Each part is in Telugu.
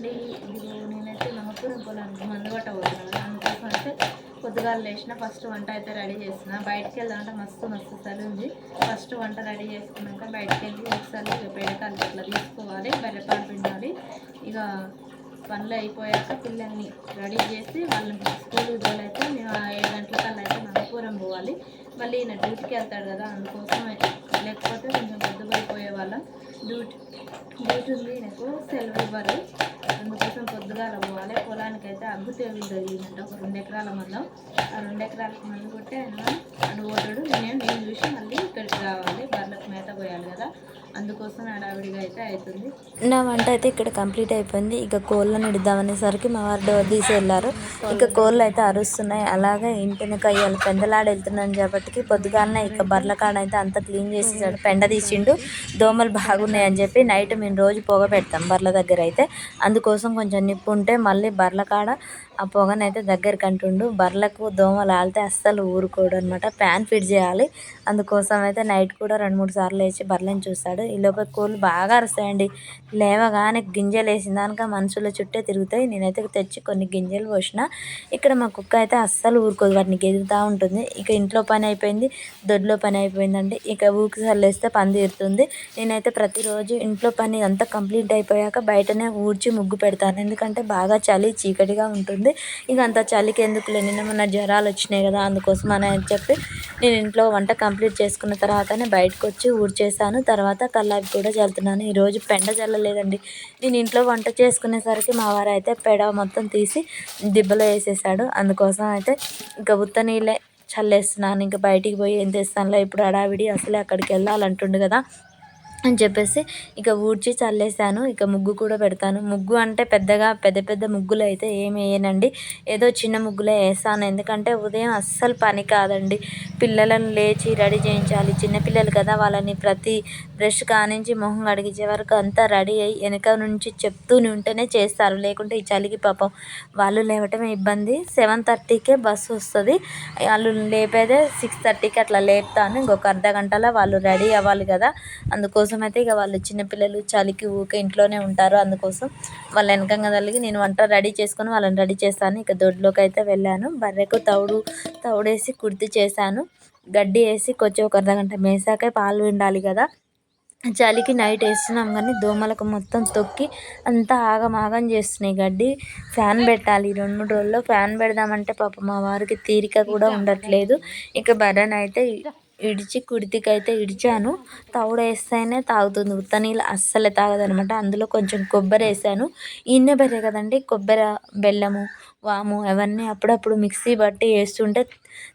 అండి నేనైతే నమ్మకూరం పొలానికి మందు పట్ట పోతున్నాను అందుకోసం అయితే పొద్దుగాల లేచిన ఫస్ట్ వంట అయితే రెడీ చేసిన బయటకు వెళ్దామంటే మస్తు మస్తు చలి ఉంది. ఫస్ట్ వంట రెడీ చేసుకున్నాక బయటికి వెళ్ళి ఒకసారి ఇక పేడకాలు ఇట్లా తీసుకోవాలి బెర్రపాలు పిండాలి. ఇక పనులు అయిపోయాక పిల్లల్ని రెడీ చేసి వాళ్ళని స్కూల్ తోలైతే మేము ఏడు ఏడు గంటలకల్లా అయితే నమ్మకూరం పోవాలి. మళ్ళీ ఈయన డ్యూటీకి వెళ్తాడు కదా అందుకోసం లేకపోతే కొంచెం పొద్దుపోయిపోయే వాళ్ళం. డ్యూటీ డ్యూటీ ఉంది నాకు సెలవు ఇవ్వరు. అందుకోసం పొద్దుగాల పోవాలి పొలానికి అయితే అగ్గు తెగులు తగిలిందంట. ఒక రెండు ఎకరాల మందం. ఆ రెండు ఎకరాలకు మందు కొట్టి ఆయన అటు పోతాడు నేను నేను చూసి మళ్ళీ అందుకోసం హడావిడిగా అయితే అవుతుంది నా వంట అయితే ఇక్కడ కంప్లీట్ అయిపోయింది. ఇక కోళ్ళని ఇద్దామనేసరికి మా వారు డోర్ తీసి వెళ్ళారు ఇక కోళ్ళు అయితే అరుస్తున్నాయి. అలాగే ఇంటి వెనక ఇవాళ పెందలాడ వెళ్తున్నాను కాబట్టి పొద్దుగాలనే ఇక బర్ల కాడ అయితే అంత క్లీన్ చేసేసాడు. పెండ తీసిండు. దోమలు బాగున్నాయి అని చెప్పి నైట్ మేము రోజు పొగ పెడతాం బర్ల దగ్గర అయితే. అందుకోసం కొంచెం నిప్పు ఉంటే మళ్ళీ బర్ల కాడ ఆ పొగనైతే దగ్గరికి అంటుండు. బర్లకు దోమలు ఆలితే అస్సలు ఊరుకోడు అనమాట ఫ్యాన్ ఫిట్ చేయాలి. అందుకోసం అయితే నైట్ కూడా రెండు మూడు సార్లు వేసి బర్రెలను చూస్తాడు. ఈ లోపల కోళ్ళు బాగా అరుస్తాయండి. లేవగానే గింజలు వేసిన దానిక మనుషుల చుట్టే తిరుగుతాయి. నేనైతే తెచ్చి కొన్ని గింజలు పోసిన. ఇక్కడ మా కుక్క అయితే అస్సలు ఊరుకోదు. వాటిని గెదుగుతూ ఉంటుంది. ఇక ఇంట్లో పని అయిపోయింది. దొడ్లో పని అయిపోయిందండి. ఇక ఊకి చల్లేస్తే పని తీరుతుంది నేనైతే ప్రతిరోజు ఇంట్లో పని అంతా కంప్లీట్ అయిపోయాక బయటనే ఊడ్చి ముగ్గు పెడతాను. ఎందుకంటే బాగా చలి చీకటిగా ఉంటుంది. ఇక అంత చలికి ఎందుకు నిన్న మొన్న జ్వరాలు వచ్చినాయి కదా. అందుకోసం అని చెప్పి నేను ఇంట్లో వంట కంప్లీట్ చేసుకున్న తర్వాతనే బయటకు వచ్చి ఊడ్చేసాను తర్వాత కల్లాపి కూడా చల్లుతున్నాను. ఈరోజు పెండ చల్లలేదండి. నేను ఇంట్లో వంట చేసుకునేసరికి మా వారు అయితే పెడ మొత్తం తీసి దిబ్బలో వేసేసాడు. అందుకోసం అయితే ఇంకా ఉత్త నీళ్ళే చల్లేస్తున్నాను. ఇంకా బయటికి పోయి ఏం తెస్తానులే ఇప్పుడు అడావిడి అసలే అక్కడికి వెళ్ళాలంటుండు కదా. అని చెప్పేసి ఇక ఊడ్చి చల్లేసాను ఇక ముగ్గు కూడా పెడతాను. ముగ్గు అంటే పెద్దగా పెద్ద పెద్ద ముగ్గులు అయితే ఏమి వేయనండి. ఏదో చిన్న ముగ్గులే వేస్తాను. ఎందుకంటే ఉదయం అస్సలు పని కాదండి. పిల్లలను లేచి రెడీ చేయించాలి. చిన్నపిల్లలు కదా వాళ్ళని ప్రతి బ్రష్ కానించి మొహం కడిగించే వరకు అంతా రెడీ అయ్యి వెనక నుంచి చెప్తూనే ఉంటేనే చేస్తారు. లేకుంటే ఈ చలికి పాపం వాళ్ళు లేవటమే ఇబ్బంది. సెవెన్ థర్టీకే బస్సు వస్తుంది. వాళ్ళు లేపేదే సిక్స్ థర్టీకి అట్లా లేపుతాను. ఇంకొక అర్ధ గంటలో వాళ్ళు రెడీ అవ్వాలి కదా. అందుకోసం అందుకోసం అయితే ఇక వాళ్ళు చిన్నపిల్లలు చలికి ఊక ఇంట్లోనే ఉంటారు. అందుకోసం వాళ్ళ వెనకంగా తల్లికి నేను వంట రెడీ చేసుకొని వాళ్ళని రెడీ చేస్తాను. ఇక దొడ్లోకి అయితే వెళ్ళాను. బర్రెకు తౌడు తౌడేసి కుర్తి చేశాను. గడ్డి వేసి కొంచెం ఒక అర్ధగంట మేసాకే పాలు విండాలి కదా. చలికి నైట్ వేస్తున్నాం కానీ దోమలకు మొత్తం తొక్కి అంతా ఆగమాగం చేస్తున్నాయి గడ్డి. ఫ్యాన్ పెట్టాలి. రెండు మూడు రోజుల్లో ఫ్యాన్ పెడదామంటే పాప మా వారికి తీరిక కూడా ఉండట్లేదు. ఇక బర్రెనైతే ఇడిచి కుడితికైతే ఇడిచాను. తవుడు వేస్తేనే తాగుతుంది. ఉత్త నీళ్ళు అస్సలే తాగదనమాట. అందులో కొంచెం కొబ్బరి వేసాను. ఈయనే బర్రె కదండి. కొబ్బరి బెల్లము వాము అవన్నీ అప్పుడప్పుడు మిక్సీ బట్టి వేస్తుంటే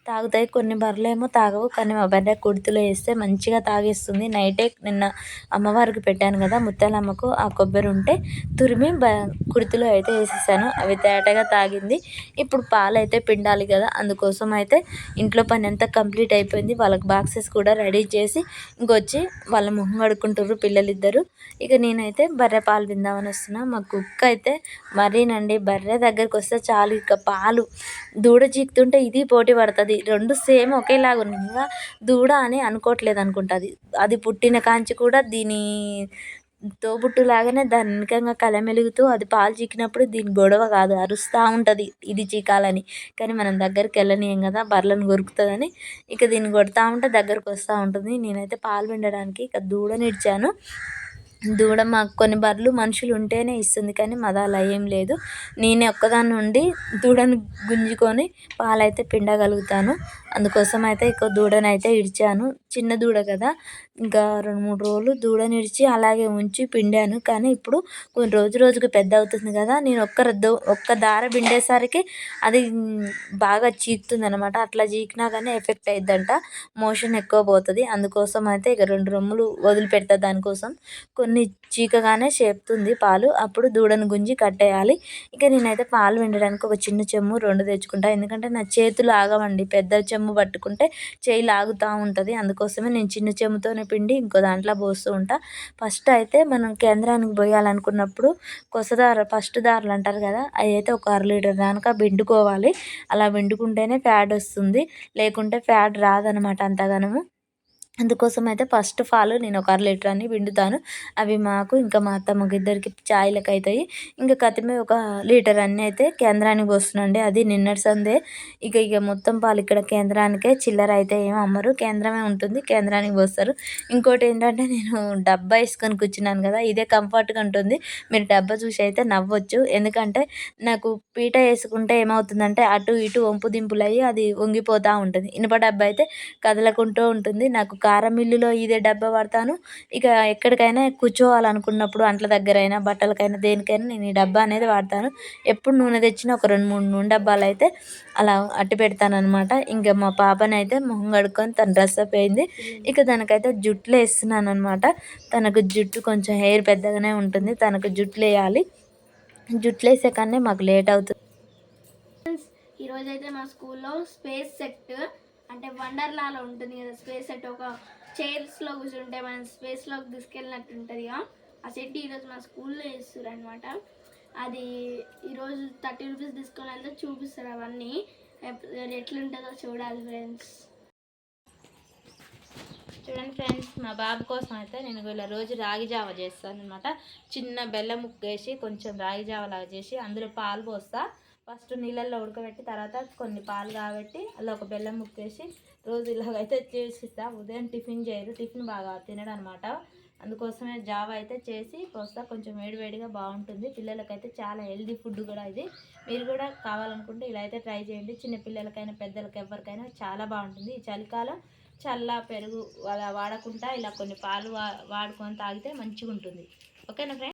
తాగుతాయి. కొన్ని బర్రెలేమో తాగవు కానీ మా బర్రె కుడితిలో వేస్తే మంచిగా తాగేస్తుంది. నైటే నిన్న అమ్మవారికి పెట్టాను కదా ముత్యాలమ్మకు ఆ కొబ్బరి ఉంటే తురిమి బ కుడితిలో అయితే వేసేసాను. అవి తేటగా తాగింది. ఇప్పుడు పాలు అయితే పిండాలి కదా అందుకోసం అయితే ఇంట్లో పని అంతా కంప్లీట్ అయిపోయింది. వాళ్ళకి బాక్సెస్ కూడా రెడీ చేసి ఇంకొచ్చి వాళ్ళ మొహం కడుక్కుంటారు పిల్లలిద్దరు. ఇక నేనైతే బర్రె పాలు విందామని వస్తున్నా. మా కుక్క అయితే మరీనండి బర్రె దగ్గరికి వస్తే చాలు. ఇక పాలు దూడ చీకుతుంటే ఇది పోటీ పడుతుంది. రెండు సేమ్ ఒకేలాగా ఉన్నాయి దూడ అని అనుకోవట్లేదు అనుకుంటుంది. అది పుట్టిన కాంచి కూడా దీని తోబుట్టులాగానే దాని కలమెలుగుతూ అది పాలు చిక్కినప్పుడు దీని గొడవ కాదు అరుస్తూ ఉంటుంది ఇది చీకాలని. కానీ మనం దగ్గరికి వెళ్ళనీయం కదా బర్రెలను కొరుకుతుందని. ఇక దీన్ని కొడతా ఉంటే దగ్గరకు వస్తూ ఉంటుంది. నేనైతే పాలు పిండడానికి ఇక దూడని ఇచ్చాను దూడ మాకు కొన్ని బర్రెలు మనుషులు ఉంటేనే ఇస్తుంది కానీ మాది అలా ఏం లేదు. నేనే ఒక్కదాన్ని ఉండి దూడను గుంజుకొని పాలైతే పిండగలుగుతాను. అందుకోసం అయితే ఇక దూడను అయితే ఇడిచాను. చిన్న దూడ కదా ఇంకా రెండు మూడు రోజులు దూడని ఇడిచి అలాగే ఉంచి పిండాను. కానీ ఇప్పుడు కొన్ని రోజు రోజుకి పెద్ద అవుతుంది కదా నేను ఒక్క దో ఒక్క దార పిండేసరికి అది బాగా చీకుతుంది అనమాట అట్లా చీకినా కానీ ఎఫెక్ట్ అయిద్దంట మోషన్ ఎక్కువ పోతుంది. అందుకోసం అయితే ఇక రెండు రొమ్ములు వదిలిపెడతా దానికోసం. కొన్ని చీకగానే చేపుతుంది పాలు. అప్పుడు దూడను గుంజి కట్టేయాలి. ఇక నేనైతే పాలు వెండడానికి ఒక చిన్న చెమ్ము రెండు తెచ్చుకుంటా. ఎందుకంటే నా చేతులు ఆగవండి. పెద్ద చెమ్ము పట్టుకుంటే చేయి లాగుతూ ఉంటుంది. అందుకోసమే నేను చిన్న చెమ్ముతోనే పిండి ఇంకో దాంట్లో పోస్తూ ఉంటా. ఫస్ట్ అయితే మనం కేంద్రానికి పోయాలనుకున్నప్పుడు కొసదార ఫస్ట్ దారులు అంటారు కదా అవి అయితే ఒక అర లీటర్ దానిక పిండుకోవాలి. అలా పిండుకుంటేనే ఫ్యాడ్ వస్తుంది. లేకుంటే ఫ్యాడ్ రాదనమాట అంతగానము. అందుకోసం అయితే ఫస్ట్ పాలు నేను ఒక అర లీటర్ అని పిండుతాను. అవి మాకు ఇంకా మా అత్తమ్మకి ఇద్దరికి చాయ్లకు అవుతాయి ఇంకా కతిమే ఒక లీటర్ అన్నీ అయితే కేంద్రానికి పోస్తున్నాండి అది నిన్నటి సందే. ఇక ఇక మొత్తం పాలు ఇక్కడ కేంద్రానికే చిల్లర అయితే ఏం అమ్మరు. కేంద్రమే ఉంటుంది కేంద్రానికి పోస్తారు. ఇంకోటి ఏంటంటే నేను డబ్బా వేసుకొని కూర్చున్నాను కదా ఇదే కంఫర్ట్గా ఉంటుంది. మీరు డబ్బా చూసి అయితే నవ్వచ్చు. ఎందుకంటే నాకు పీట వేసుకుంటే ఏమవుతుందంటే అటు ఇటు వంపు దింపులు అయ్యి అది వంగిపోతూ ఉంటుంది. ఇనుప డబ్బా అయితే కదలకుంటూ ఉంటుంది. నాకు కారం మిల్లులో ఇదే డబ్బా వాడతాను ఇక ఎక్కడికైనా కూర్చోవాలనుకున్నప్పుడు అంట్ల దగ్గర అయినా బట్టలకైనా దేనికైనా నేను ఈ డబ్బా అనేది వాడతాను. ఎప్పుడు నూనె తెచ్చినా ఒక రెండు మూడు నూనె డబ్బాలు అయితే అలా అట్టి పెడతాను అనమాట ఇంకా మా పాపని అయితే మొహం కడుక్కొని తన డ్రెస్ అప్ అయింది. ఇక దానికైతే జుట్లు వేస్తున్నాను అనమాట తనకు జుట్టు కొంచెం హెయిర్ పెద్దగానే ఉంటుంది. తనకు జుట్లు వేయాలి. జుట్లు వేసే కానీ మాకు లేట్ అవుతుంది. ఈరోజు అయితే మా స్కూల్లో స్పేస్ సెక్టర్ అంటే వండర్లాలో ఉంటుంది కదా స్పేస్ సెట్ ఒక చైర్స్లో కూర్చుంటే మనం స్పేస్లోకి తీసుకెళ్ళినట్టు ఉంటుంది ఆ సెట్ ఈరోజు మా స్కూల్లో వేస్తారు అనమాట అది ఈరోజు థర్టీ రూపీస్ తీసుకొని వెళ్తే చూపిస్తారు అవన్నీ. ఎట్లుంటుందో చూడాలి ఫ్రెండ్స్. చూడండి ఫ్రెండ్స్ మా బాబు కోసం అయితే నేను ఇలా రోజు రాగి జావ చేస్తాను అనమాట చిన్న బెల్లం ముక్క వేసి కొంచెం రాగి జావ లాగా చేసి అందులో పాలు పోస్తా. ఫస్ట్ నీళ్ళల్లో ఉడకబెట్టి తర్వాత కొన్ని పాలు కాబట్టి అలా ఒక బెల్లం ముక్కేసి రోజు ఇలాగైతే చేసిస్తా. ఉదయం టిఫిన్ చేయరు టిఫిన్ బాగా తినడం అనమాట అందుకోసమే జావ అయితే చేసి పోస్తా. కొంచెం వేడివేడిగా బాగుంటుంది. పిల్లలకైతే చాలా హెల్దీ ఫుడ్ కూడా ఇది. మీరు కూడా కావాలనుకుంటే ఇలా అయితే ట్రై చేయండి. చిన్న పిల్లలకైనా పెద్దలకి ఎవరికైనా చాలా బాగుంటుంది. ఈ చలికాలం చల్ల పెరుగు అలా వాడకుండా ఇలా కొన్ని పాలు వా వాడుకొని తాగితే మంచిగా ఉంటుంది ఓకేనా ఫ్రెండ్స్?